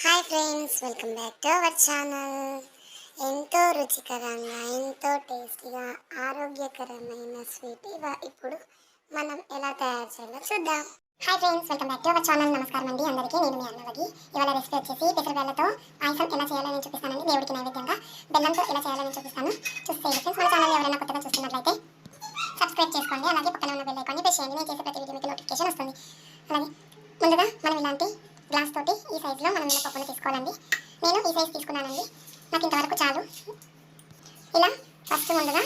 Hi friends welcome back to our channel. ఎంతో రుచికరంగా ఎంతో టేస్టీగా ఆరోగ్యకరమైన స్వీట్ ఇవ ఇప్పుడు మనం ఎలా తయారు చేయాలో చూద్దాం. Hi friends welcome back to our channel. నమస్కారం అండి. అందరికీ నేను మీ అన్నవగి. ఇవాళ రెసిపీ వచ్చేసి పెసరబేళ్ళతో పాయసం ఎలా చేయాలో నేను చూపిస్తానండి. దేవుడికి నైవేద్యంగా బెల్లంతో ఎలా చేయాలో నేను చూపిస్తాను. చూస్తే ఫ్రెండ్స్ మన ఛానల్ ఎవరైనా కొత్తగా చూస్తున్నట్లయితే సబ్స్క్రైబ్ చేసుకోండి. అలాగే పక్కన ఉన్న బెల్ ఐకాన్ని ప్రెస్ చేయండి. నేను చేసే ప్రతి వీడియో మీకు నోటిఫికేషన్ వస్తుంది. అలాగే ముందుగా మనం ఇలాంటి గ్లాస్ తోటి ఈ సైజులో మనం ఇలా పప్పును తీసుకోవాలండి. నేను ఈ సైజ్ తీసుకున్నానండి. నాకు ఇంతవరకు చాలు. ఇలా ఫస్ట్ ముందుగా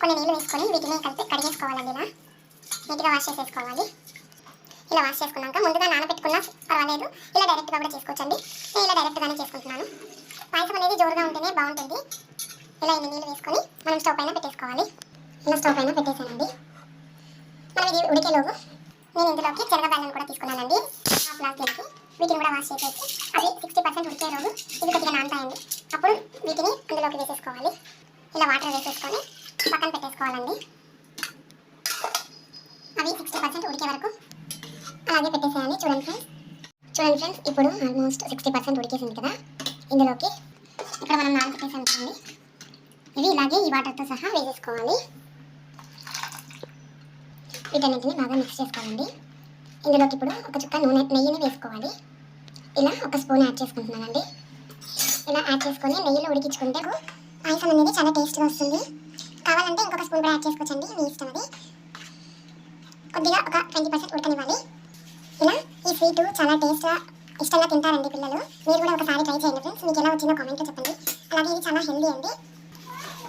కొన్ని నీళ్ళు వేసుకొని వీటిని కలిపి కడిగేసుకోవాలండి ఇలా. నీట్గా వాష్ చేసేసుకోవాలి. ఇలా వాష్ చేసుకున్నాక ముందుగా నానబెట్టుకున్నా పర్వాలేదు. ఇలా డైరెక్ట్గా కూడా చేసుకోవచ్చండి. నేను ఇలా డైరెక్ట్గానే చేసుకుంటున్నాను. పాయసం అనేది జోరుగా ఉంటేనే బాగుంటుంది. ఇలా ఇన్ని నీళ్ళు వేసుకొని మనం స్టవ్ పైన పెట్టేసుకోవాలి. ఇలా స్టవ్ పైన పెట్టేసానండి మనం ఇది ఉడికేలోపు నేను ఇందులోకి శనగబాలను కూడా తీసుకున్నానండి. హాఫ్ గ్లాస్ దీనికి వీటిని కూడా వాష్ చేసేసి అవి సిక్స్టీ పర్సెంట్ ఉడికే రోజు ఇవి కొద్దిగా నానతాయండి. అప్పుడు వీటిని అందులోకి వేసేసుకోవాలి. ఇలా వాటర్ వేసేసుకొని పక్కన పెట్టేసుకోవాలండి. అవి సిక్స్టీ పర్సెంట్ ఉడికే వరకు అలాగే పెట్టేసేయాలి. చూడండి ఫ్రెండ్స్ చూడండి ఫ్రెండ్స్ ఇప్పుడు ఆల్మోస్ట్ సిక్స్టీ పర్సెంట్ ఉడికేసింది కదా. ఇందులోకి ఇక్కడ మనం నాన్ చూడండి ఇవి ఇలాగే ఈ వాటర్తో సహా వేసేసుకోవాలి. వీటన్నిటిని బాగా మిక్స్ చేసుకోవాలండి. ఇందులోకి ఇప్పుడు ఒక చుక్క నూనె నెయ్యిని వేసుకోవాలి. ఇలా ఒక స్పూన్ యాడ్ చేసుకుంటున్నానండి. ఇలా యాడ్ చేసుకొని నెయ్యిలో ఉడికించుకుంటే పాయసం అనేది చాలా టేస్ట్గా వస్తుంది. కావాలంటే ఇంకొక స్పూన్ కూడా యాడ్ చేసుకోవచ్చండి మీ ఇష్టం అది. కొద్దిగా ఒక ట్వంటీ పర్సెంట్ ఉడకనివ్వాలి. ఇలా ఈ స్వీట్ చాలా టేస్ట్గా ఇష్టంగా తింటారండి పిల్లలు. మీరు కూడా ఒకసారి ట్రై చేయండి ఫ్రెండ్స్ మీకు ఎలా వచ్చిందో కామెంట్లో చెప్పండి. అలాగే ఇది చాలా హెల్దీ అండి.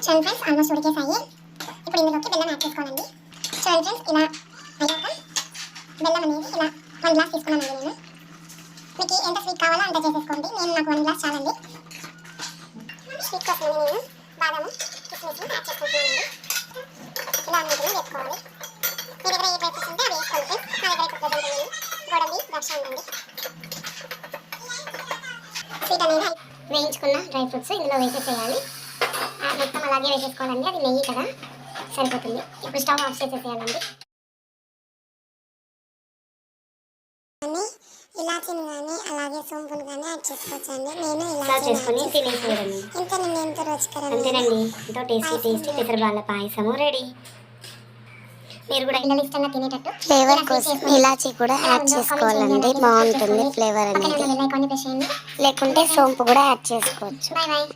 చూడండి ఫ్రెండ్స్ ఆల్మోస్ట్ ఉడికేసాయి. ఇప్పుడు ఇందులోకి బెల్లం యాడ్ చేసుకోవాలండి. చూడండి ఫ్రెండ్స్ ఇలా అయ్యాక బెల్లం అనేది ఇలా వన్ గ్లాస్ తీసుకున్నానండి నేను మీకు ఎంత స్వీట్ కావాలో అంత చేసేసుకోండి. నేను నాకు వన్ గ్లాస్ చాలండి. స్వీట్ కోసం నేను బాదాము కిస్మిస్ యాడ్ చేసుకుంటున్నానండి ఇలా అన్నిటిని వేసుకోవాలి. మీ దగ్గర ఏ డ్రై ఉంటే అవి వేసుకోండి నా దగ్గర ఇక్కడ ప్రజెంట్ నేను గోడంబి ద్రాక్ష ఉందండి. స్వీట్ అనేది వేయించుకున్న డ్రై ఫ్రూట్స్ ఇందులో వేసేసేయాలి. మొత్తం అలాగే వేసేసుకోవాలండి. అది నెయ్యి కదా సరిపోతుంది. ఇప్పుడు స్టవ్ ఆఫ్ చేసేసేయాలండి. ఇలాచీని కానీ అలాగే సోంపును కానీ యాడ్ చేసుకోవచ్చండి. నేను ఇలా చేసుకొని తినేసేయడమే. ఇంత నేను ఎంత రుచికరంగా అంతేనండి. ఎంతో టేస్టీ టేస్టీ పెసరబాళ్ళ పాయసము. రెడీ. మీరు కూడా పిల్లలు ఇష్టంగా తినేటట్టు ఫ్లేవర్ ఇలా కోసం ఇలాచీ కూడా యాడ్ చేసుకోవాలండి. బాగుంటుంది ఫ్లేవర్ అనేది. లేకుంటే సోంపు కూడా యాడ్ చేసుకోవచ్చు. Bye bye